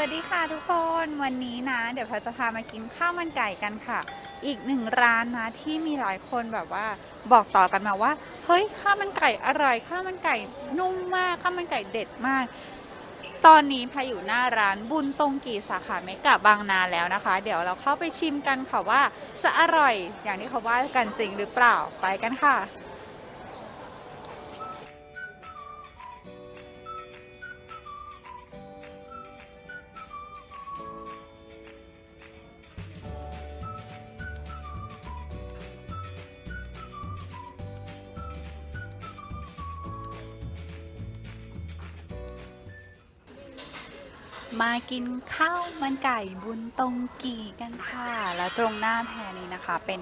วัสดีค่ะทุกคนวันนี้นะ เดี๋ยวพาจะพามากินข้าวมันไก่กันค่ะ อีกหนึ่งร้านนะที่มีหลายคนแบบว่าบอกต่อกันมาว่า เฮ้ยข้าวมันไก่อร่อยข้าวมันไก่นุ่มมากข้าวมันไก่เด็ดมาก ตอนนี้พาอยู่หน้าร้านบุญตรงกี่สาขาเมกะบางนาแล้วนะคะ เดี๋ยวเราเข้าไปชิมกันค่ะว่าจะอร่อยอย่างที่เขาว่ากันจริงหรือเปล่าไปกันค่ะ มากินข้าวมันไก่บุญตรงกี่กันค่ะ แล้วตรงหน้าแพรนี้นะคะ เป็น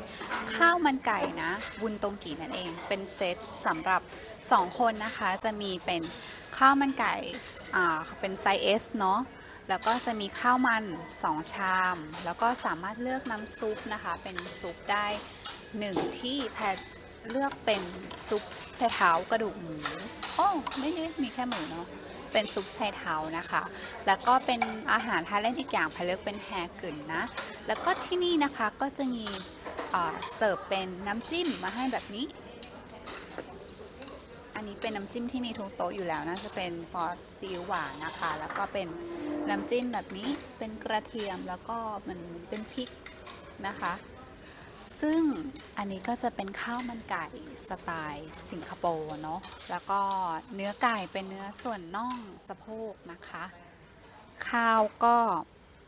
ข้าวมันไก่นะ บุญตรงกี่นั่นเอง เป็นเซตสำหรับ 2 คนนะคะ จะมีเป็นข้าวมันไก่ อ่า เป็นไซส์ S เนาะ แล้วก็จะมีข้าวมัน 2 ชาม แล้วก็สามารถเลือกน้ำซุปนะคะ เป็นซุปได้ 1 ที่แพรเลือกเป็นซุปชายเท้ากระดูกหมู โอ้ ไม่ได้มีแค่หมูเนาะ เป็นซุปชายเท้านะคะ แล้วก็เป็นอาหารทานเล่นอีกอย่างพาเลือกเป็นแฮกึ่นนะ แล้วก็ที่นี่นะคะก็จะมีเสิร์ฟเป็นน้ำจิ้มมาให้แบบนี้ อันนี้เป็นน้ำจิ้มที่มีทุกโต๊ะอยู่แล้วนะจะเป็นซอสซีอิ๊วหวานนะคะ แล้วก็เป็นน้ำจิ้มแบบนี้เป็นกระเทียมแล้วก็มันเป็นพริกนะคะ ซึ่งอันนี้ก็จะเป็นข้าวมันไก่สไตล์สิงคโปร์เนาะแล้วก็เนื้อไก่เป็นเนื้อส่วนน่องสะโพกนะคะ ข้าวก็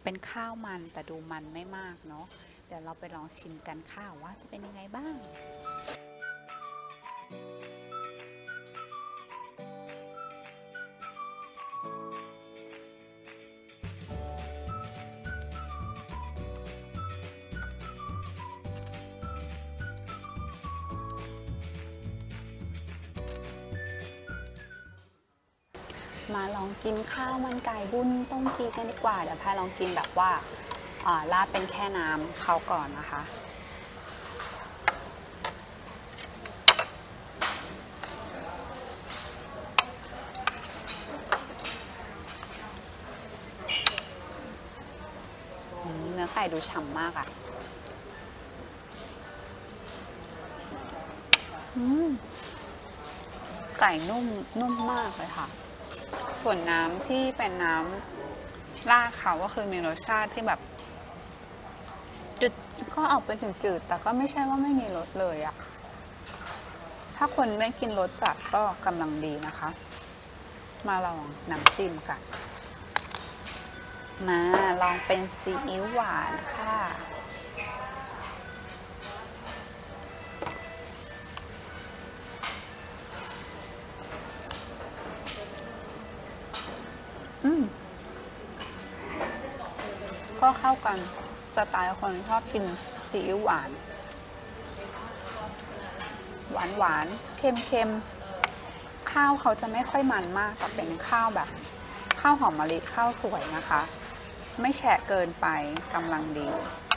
เป็นข้าวมันแต่ดูมันไม่มากเนาะเดี๋ยวเราไปลองชิมกันข้าวว่าจะเป็นยังไงบ้าง มาลองกินข้าวมันไก่บุญต้มกีกันดีกว่า เดี๋ยวพาลองกินแบบว่าอ่าราดเป็นแค่น้ำเขาก่อนนะคะ เนื้อไก่ดูฉ่ำมากอะ่ะไก่นุ่มนุ่มมากเลยค่ะ ส่วนน้ำที่เป็นน้ำราดเขาก็คือมีรสชาติที่แบบจืดก็ออกเป็นจืดๆแต่ก็ไม่ใช่ว่าไม่มีรสเลยอะถ้าคนไม่กินรสจัดก็กำลังดีนะคะ มาลองน้ำจิ้มกัน มาลองเป็นซีอิ๊วหวานค่ะ อืมก็เข้ากันสไตล์คนชอบกินซีอิ๊วหวาน หวานหวานเค็มเค็มข้าวเขาจะไม่ค่อยมันมากแต่เป็นข้าวแบบ ข้าวหอมมะลิข้าวสวยนะคะ ไม่แฉะเกินไปกำลังดี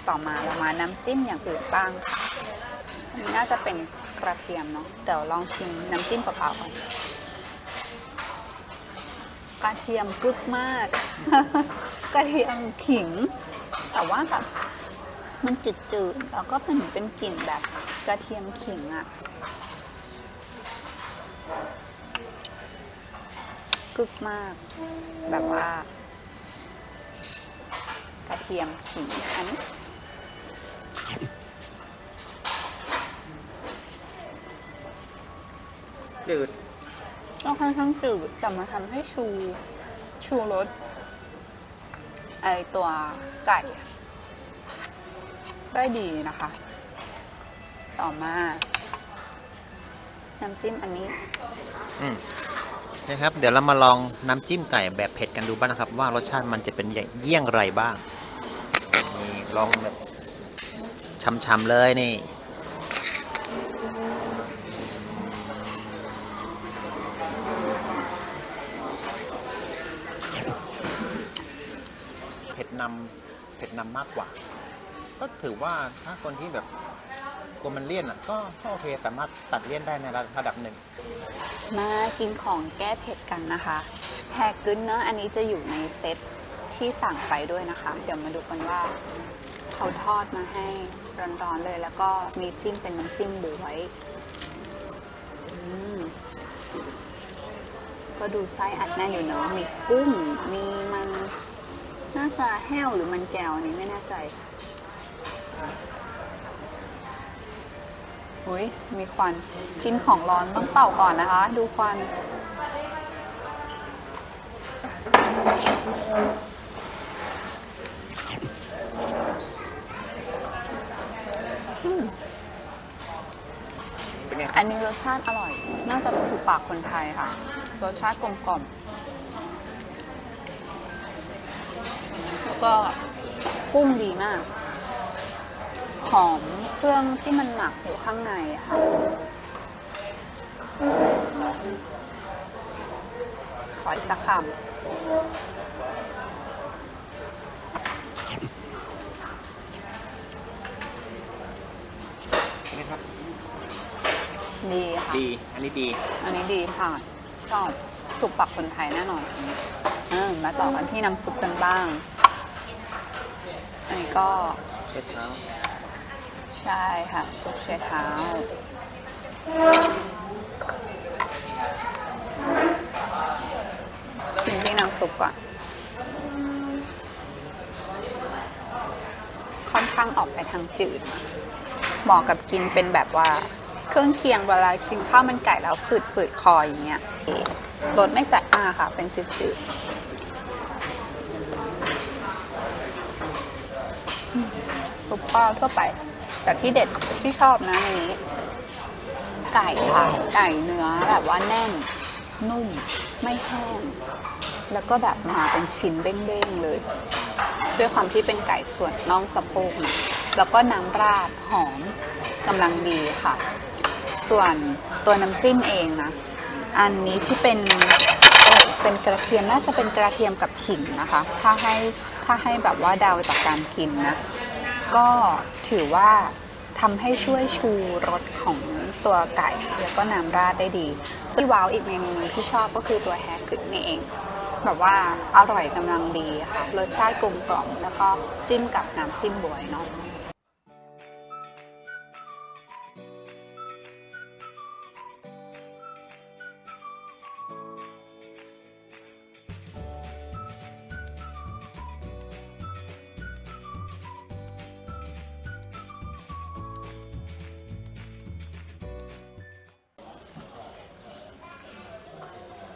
ต่อมาเรามาน้ำจิ้มอย่างอื่นบ้างค่ะอันนี้น่าจะเป็นกระเทียมเนาะเดี๋ยวลองชิมน้ำจิ้มเปล่าๆก่อน กระเทียมกึกมาก กระเทียมขิง แต่ว่าแบบมันจืดๆ แล้วก็เป็นเป็นกลิ่นแบบกระเทียมขิงอะกึกมาก แบบว่า กระเทียมขิงอันนี้จืด ก็ค่อนข้างจืดแต่มาทำให้ชูชูรสไอตัวไก่ ได้ดีนะคะ ต่อมาน้ำจิ้มอันนี้อืมนะครับ เดี๋ยวเรามาลองน้ำจิ้มไก่แบบเผ็ดกันดูบ้างนะครับ ว่ารสชาติมันจะเป็นอย่างเยี่ยงไรบ้างนี่ลองแบบช่ำๆเลยนี่ ผ็ดนำเผ็ดนำมากกว่า ก็ถือว่าถ้าคนที่แบบกลัวมันเลี่ยนอะก็ก็โอเคสามารถตัดเลี่ยนได้ในระดับหนึ่ง มากินของแก้เผ็ดกันนะคะแฮกกึนเนอะอันนี้จะอยู่ในเซตที่สั่งไปด้วยนะคะ เดี๋ยวมาดูกันว่า เขาทอดมาให้ร้อนๆเลยแล้วก็มีจิ้มเป็นน้ำจิ้มบวยก็ดูไส้อัดแน่นอยู่เนาะมีกุ้งมีมัน น่าจะแห้วหรือมันแก้วอันนี้ไม่แน่ใจอุ้ยมีควัน กินของร้อนต้องเป่าก่อนนะคะ ดูควันเป็นไงอันนี้รสชาติอร่อย น่าจะถูกปากคนไทยค่ะ รสชาติกลมกล่อม แล้ว ก็กุ้งดีมาก หอมเครื่องที่มันหมักอยู่ข้างในอะค่ะขออีกสักคเป็นไงครับำดีค่ะ ดี อันนี้ดี อันนี้ดีค่ะชอบถูกปักคนไทยแน่นอนเออมาต่อกันที่น้ำซุปกันบ้างอันนี้ ก็เช็ดเท้าใช่ค่ะซุปเชดเท้า ชิมที่น้ำซุปก่อน ค่อนข้างออกไปทางจืดนะเหมาะกับกินเป็นแบบว่า เครื่องเคียงเวลากินข้าวมันไก่แล้วฝืดฝืดๆคออย่างเงี้ยรสไม่จัดมากค่ะ เป็นจืดๆอืม ซุปข้าวทั่วไป แต่ที่เด็ดที่ชอบนะในนี้ ไก่ค่ะ ไก่เนื้อแบบว่าแน่น นุ่ม ไม่แห้ง แล้วก็แบบมาเป็นชิ้นเบ้งๆเลย ด้วยความที่เป็นไก่ส่วนน่องสะโพกนะแล้วก็น้ำราดหอมกำลังดีค่ะ ส่วนตัวน้ำจิ้มเองนะ อันนี้ที่เป็นเอ่อเป็นกระเทียมน่าจะเป็นกระเทียมกับขิงนะคะ ถ้าให้ถ้าให้แบบว่าเดาจากการกินนะ ก็ถือว่าทำให้ช่วยชูรสของตัวไก่ แล้วก็น้ำราดได้ดี ส่วนว้าวอีกเมนูที่ชอบก็คือตัวแฮกึดนี่เอง แบบว่าอร่อยกำลังดีค่ะ รสชาติกลมกล่อมแล้วก็จิ้มกับน้ำจิ้มบวยเนาะ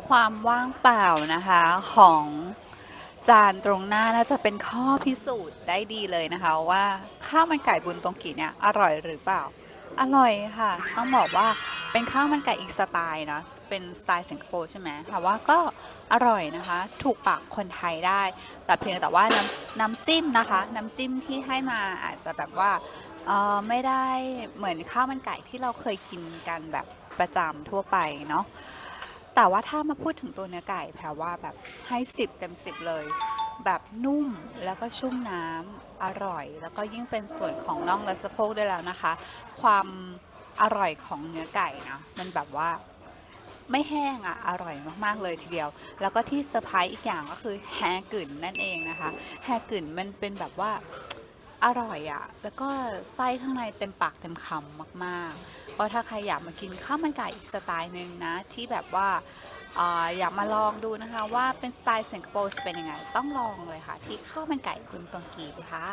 ความว่างเปล่านะคะของจานตรงหน้าน่าจะเป็นข้อพิสูจน์ได้ดีเลยนะคะ ว่าข้าวมันไก่บุญตรงกีเนี่ยอร่อยหรือเปล่า อร่อยค่ะ ต้องบอกว่าเป็นข้าวมันไก่อีกสไตล์นะเป็นสไตล์สิงคโปร์ใช่ไหมค่ะว่าก็อร่อยนะคะ ถูกปากคนไทยได้ แต่เพียงแต่ว่าน้ำน้ำจิ้มนะคะ น้ำจิ้มที่ให้มาอาจจะแบบว่าเออไม่ได้เหมือนข้าวมันไก่ที่เราเคยกินกันแบบประจำทั่วไปเนาะ แต่ว่าถ้ามาพูดถึงตัวเนื้อไก่แพรว่าแบบให้สิบเต็มสิบเลย แบบนุ่มแล้วก็ชุ่มน้ำอร่อย แล้วก็ยิ่งเป็นส่วนของน่องและสะโพกด้วยแล้วนะคะ ความอร่อยของเนื้อไก่นะมันแบบว่าไม่แห้งอะอร่อยมากๆเลยทีเดียว แล้วก็ที่เซอร์ไพรส์อีกอย่างก็คือแฮกึ่นนั่นเองนะคะ แฮกึ่นมันเป็นแบบว่าอร่อยอะ แล้วก็ไส้ข้างในเต็มปากเต็มคำมากๆ ก็ถ้าใครอยากมากินข้าวมันไก่อีกสไตล์หนึ่งนะ ที่แบบว่าเอ่ออยากมาลองดูนะคะว่าเป็นสไตล์สิงคโปร์จะเป็นยังไง ต้องลองเลยค่ะ ที่ข้าวมันไก่คุณตองกีค่ะ